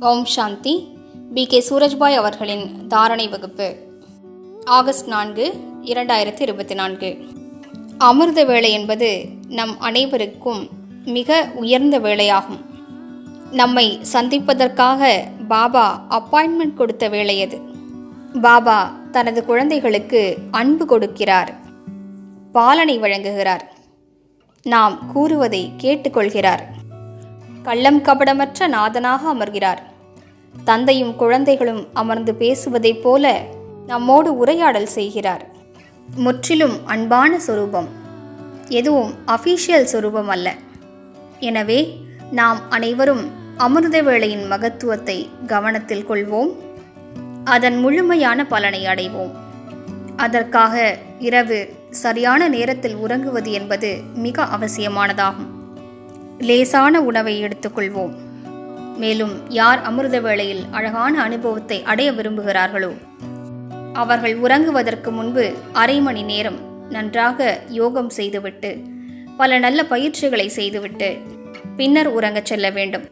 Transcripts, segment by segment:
ஓம் சாந்தி. B. K. Surajbhai அவர்களின் தாரணை வகுப்பு. ஆகஸ்ட் நான்கு இரண்டாயிரத்தி இருபத்தி நான்கு. அமிர்த வேலை என்பது நம் அனைவருக்கும் மிக உயர்ந்த வேலையாகும் நம்மை சந்திப்பதற்காக பாபா அப்பாயின்மெண்ட் கொடுத்த வேலை அது. பாபா தனது குழந்தைகளுக்கு அன்பு கொடுக்கிறார். பாலனை வழங்குகிறார். நாம் கூறுவதை கேட்டுக்கொள்கிறார். கள்ளம் கபடமற்ற நாதனாக அமர்கிறார். தந்தையும் குழந்தைகளும் அமர்ந்து பேசுவதைப் போல நம்மோடு உரையாடல் செய்கிறார். முற்றிலும் அன்பான சொரூபம். எதுவும் அஃபீஷியல் சொரூபம் அல்ல. எனவே நாம் அனைவரும் அமிர்த வேளையின் மகத்துவத்தை கவனத்தில் கொள்வோம். அதன் முழுமையான பலனை அடைவோம். அதற்காக இரவு சரியான நேரத்தில் உறங்குவது என்பது மிக அவசியமானதாகும். லேசான உணவை எடுத்துக்கொள்வோம். மேலும் யார் அமிர்த வேளையில் அழகான அனுபவத்தை அடைய விரும்புகிறார்களோ அவர்கள் உறங்குவதற்கு முன்பு அரை மணி நேரம் நன்றாக யோகம் செய்துவிட்டு பல நல்ல பயிற்சிகளை செய்துவிட்டு பின்னர் உறங்கச் செல்ல வேண்டும்.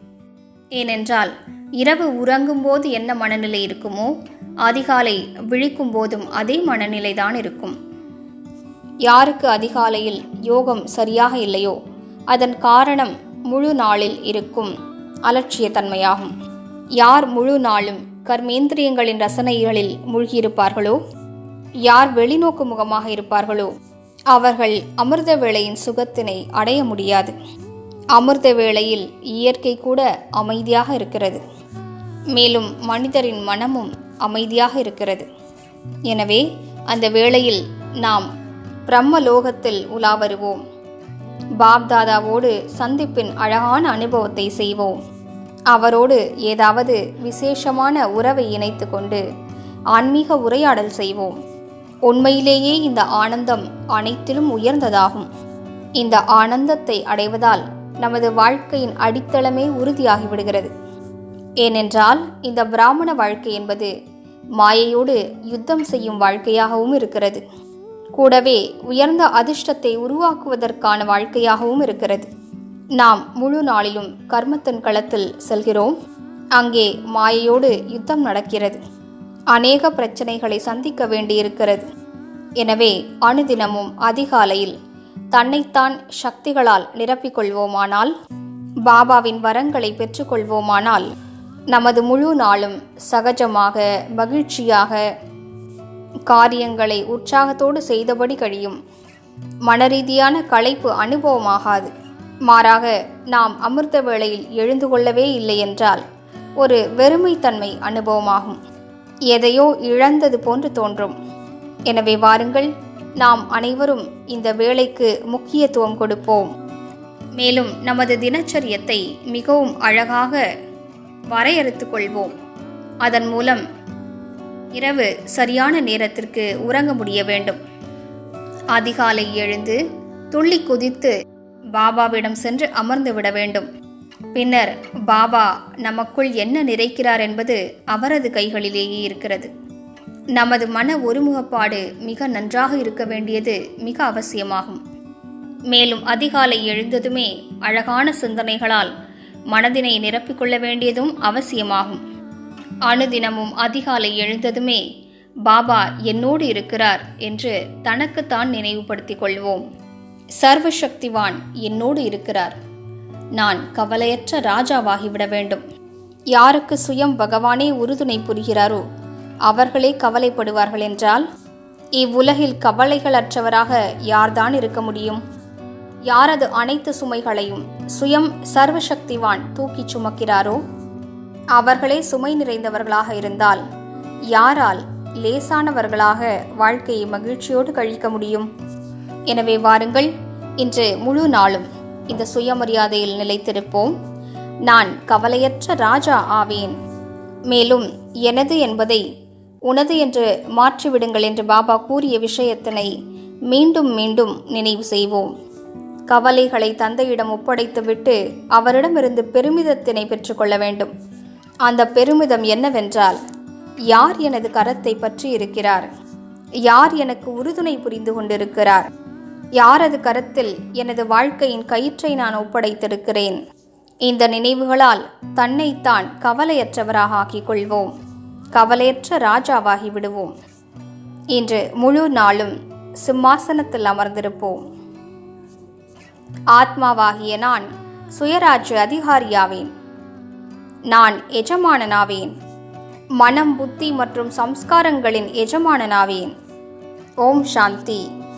ஏனென்றால் இரவு உறங்கும் போது என்ன மனநிலை இருக்குமோ அதிகாலை விழிக்கும் போதும் அதே மனநிலைதான் இருக்கும். யாருக்கு அதிகாலையில் யோகம் சரியாக இல்லையோ அதன் காரணம் முழு நாளில் இருக்கும் அலட்சியத்தன்மையாகும். யார் முழு நாளும் கர்மேந்திரியங்களின் ரசனைகளில் மூழ்கியிருப்பார்களோ? யார் வெளிநோக்கு முகமாக இருப்பார்களோ? அவர்கள் அமிர்த வேளையின் சுகத்தினை அடைய முடியாது. அமிர்த வேளையில் இயற்கை கூட அமைதியாக இருக்கிறது. மேலும் மனிதரின் மனமும் அமைதியாக இருக்கிறது. எனவே அந்த வேளையில் நாம் பிரம்மலோகத்தில் உலா வருவோம் பாப்தாதாவோடு சந்திப்பின் அழகான அனுபவத்தை செய்வோம். அவரோடு ஏதாவது விசேஷமான உறவை இணைத்து கொண்டு ஆன்மீக உரையாடல் செய்வோம். உண்மையிலேயே இந்த ஆனந்தம் அனைத்திலும் உயர்ந்ததாகும். இந்த ஆனந்தத்தை அடைவதால் நமது வாழ்க்கையின் அடித்தளமே உறுதியாகிவிடுகிறது. ஏனென்றால் இந்த பிராமண வாழ்க்கை என்பது மாயையோடு யுத்தம் செய்யும் வாழ்க்கையாகவும் இருக்கிறது. கூடவே உயர்ந்த அதிர்ஷ்டத்தை உருவாக்குவதற்கான வாழ்க்கையாகவும் இருக்கிறது. நாம் முழு நாளிலும் கர்மத்தின் களத்தில் செல்கிறோம். அங்கே மாயையோடு யுத்தம் நடக்கிறது. அநேக பிரச்சனைகளை சந்திக்க வேண்டியிருக்கிறது. எனவே அனுதினமும் அதிகாலையில் தன்னைத்தான் சக்திகளால் நிரப்பிக்கொள்வோமானால் பாபாவின் வரங்களை பெற்றுக்கொள்வோமானால் நமது முழு நாளும் சகஜமாக மகிழ்ச்சியாக காரியங்களை உற்சாகத்தோடு செய்தபடி கழியும் மனரீதியான களைப்பு அனுபவமாகாது. மாறாக நாம் அமிர்த வேளையில் எழுந்து கொள்ளவே இல்லை என்றால் ஒரு வெறுமைத்தன்மை அனுபவமாகும். எதையோ இழந்தது போன்று தோன்றும். எனவே வாருங்கள் நாம் அனைவரும் இந்த வேலைக்கு முக்கியத்துவம் கொடுப்போம். மேலும் நமது தினச்சரியத்தை மிகவும் அழகாக வரையறுத்து கொள்வோம். அதன் மூலம் இரவு சரியான நேரத்திற்கு உறங்க முடிய வேண்டும். அதிகாலை எழுந்து துள்ளி குதித்து பாபாவிடம் சென்று அமர்ந்து விட வேண்டும். பின்னர் பாபா நமக்குள் என்ன நிறைக்கிறார் என்பது அவரது கைகளிலேயே இருக்கிறது. நமது மன ஒருமுகப்பாடு மிக நன்றாக இருக்க வேண்டியது மிக அவசியமாகும். மேலும் அதிகாலை எழுந்ததுமே அழகான சிந்தனைகளால் மனதினை நிரப்பிக்கொள்ள வேண்டியதும் அவசியமாகும். அனுதினமும் அதிகாலை எழுந்ததுமே பாபா என்னோடு இருக்கிறார் என்று தனக்குத்தான் நினைவுபடுத்திக் கொள்வோம். சர்வசக்திவான் என்னோடு இருக்கிறார். நான் கவலையற்ற ராஜாவாகிவிட வேண்டும். யாருக்கு சுயம் பகவானே உறுதுணை புரிகிறாரோ அவர்களே கவலைப்படுவார்கள் என்றால் இவ்வுலகில் கவலைகளற்றவராக யார்தான் இருக்க முடியும்? யாரது அனைத்து சுமைகளையும் சுயம் சர்வசக்திவான் தூக்கிச் சுமக்கிறாரோ அவர்களே சுமை நிறைந்தவர்களாக இருந்தால் யாரால் லேசானவர்களாக வாழ்க்கையை மகிழ்ச்சியோடு கழிக்க முடியும்? எனவே வாருங்கள் இன்று முழு நாளும் இந்த சுயமரியாதையில் நிலைத்திருப்போம். நான் கவலையற்ற ராஜா ஆவேன். மேலும் எனது என்பதை உனது என்று மாற்றிவிடுங்கள் என்று பாபா கூறிய விஷயத்தினை மீண்டும் மீண்டும் நினைவு செய்வோம். கவலைகளை தந்தையிடம் ஒப்படைத்துவிட்டு அவரிடமிருந்து பெருமிதத்தினை பெற்றுக்கொள்ள வேண்டும். அந்த பெருமிதம் என்னவென்றால் யார் எனது கரத்தை பற்றி இருக்கிறார்? யார் எனக்கு உறுதுணை புரிந்து கொண்டிருக்கிறார்? யாரது கரத்தில் எனது வாழ்க்கையின் கயிற்றை நான் ஒப்படைத்திருக்கிறேன்? இந்த நினைவுகளால் தன்னைத்தான் கவலையற்றவராக ஆக்கிக் கொள்வோம் கவலையற்ற ராஜாவாகி விடுவோம். இன்று முழு நாளும் சிம்மாசனத்தில் அமர்ந்திருப்போம். ஆத்மாவாகிய நான் சுயராஜ்ய அதிகாரியாவேன். நான் எஜமானனாவேன். மனம் புத்தி மற்றும் சம்ஸ்காரங்களின் எஜமானனாவேன். ஓம் சாந்தி.